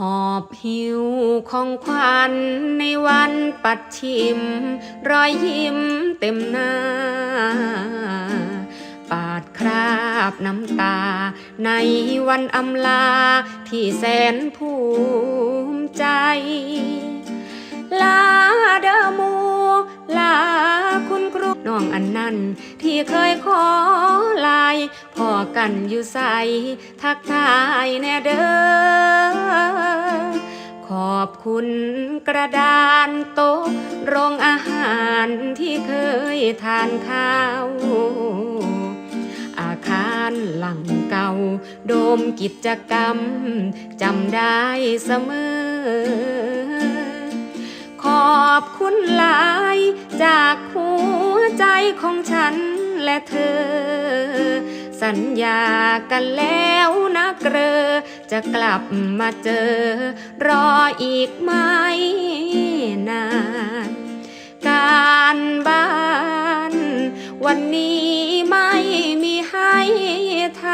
หอบหิวของขวัญในวันปัดชิม รอยยิ้มเต็มหน้า ปาดคราบน้ำตา ในวันอำลาที่แสนภูมิใจ ลาเดอมู ลาคุณครูน้องอันนั้น ที่เคยขอลายพอกันอยู่ใสทักทายแน่เด้อขอบคุณกระดานโต๊ะโรงอาหารที่เคยทานข้าว อาคารหลังเก่า โดมกิจกรรมจำได้เสมอ อบคุณหลาย จากหัวใจของฉันและเธอ สัญญากันแล้วนะเกรอ จะกลับมาเจอ รออีกไม่นาน การบ้าน วันนี้ไม่มีให้ท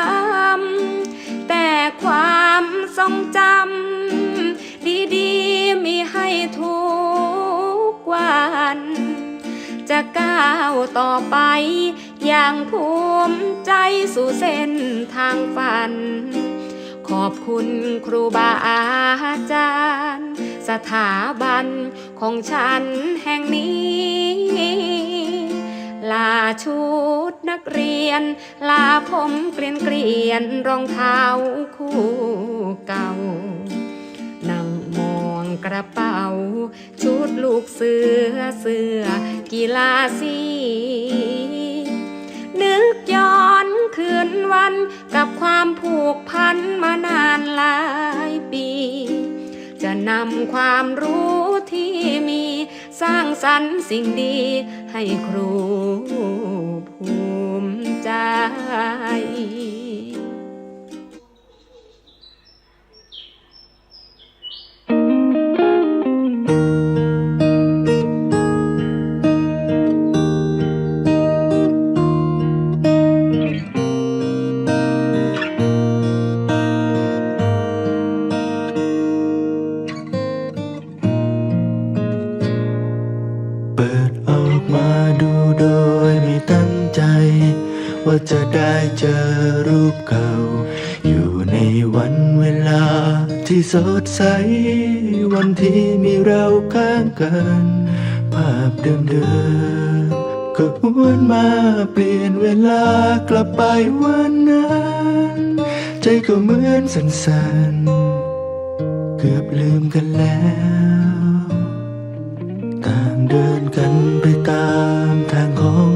ำแต่ความทรงจำ ดีมีให้ทุกวัน จะก้าวต่อไป อย่างภูมิใจสู่เส้นทางฝัน ขอบคุณครูบาอาจารย์ สถาบันของฉันแห่งนี้ ลาชุดนักเรียน ลาผมเกลียนเกลียนรองเท้าคู่เก่า กระเป๋า ชุดลูกเสือเสือกีฬาสีนึกย้อนคืนวันกับความผูกพันมานานหลายปี จะนำความรู้ที่มีสร้างสรรค์สิ่งดีให้ครูภูมิใจ ว่าจะได้เจอรูปเก่า อยู่ในวันเวลาที่สดใส วันที่มีเราข้างกัน ภาพเดิมๆก็หวนมาเปลี่ยนเวลากลับไปวันนั้น ใจก็เหมือนสั่นๆ เกือบลืมกันแล้วต่างเดินกันไปตามทางของ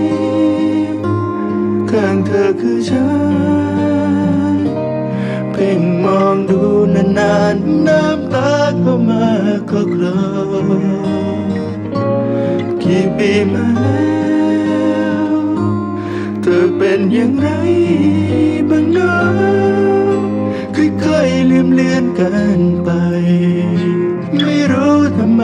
ข้างเธอคือฉัน เพ่งมองดูนานๆ น้ำตาก็มาก็คลอกี่ปีมาแล้วเธอเป็นอย่างไรบ้างนะค่อยๆลืมเลือนกันไป ไม่รู้ทำไม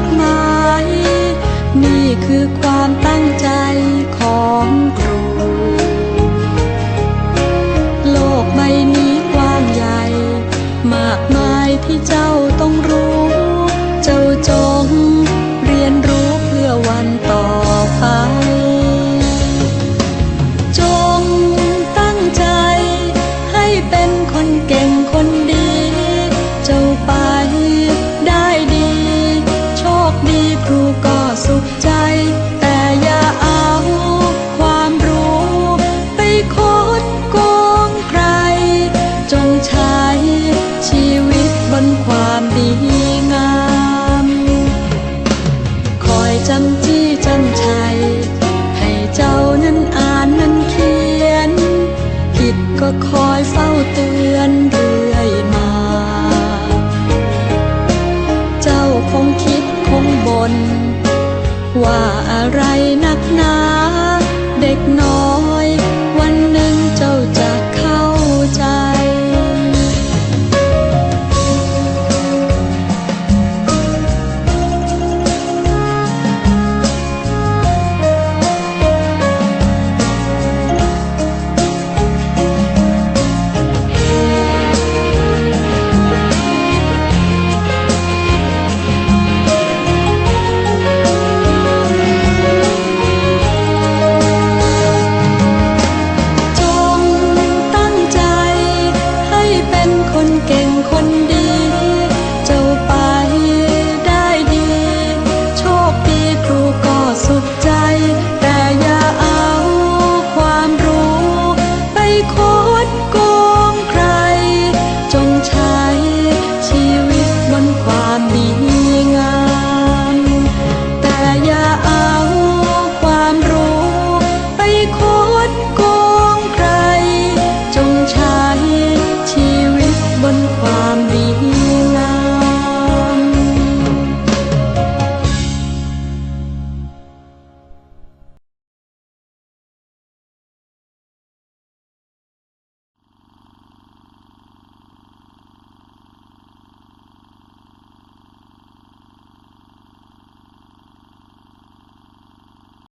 ด 月光 ก็คอยเฝ้าเตือนเรื่อยมา เจ้าคงคิดคงบน่น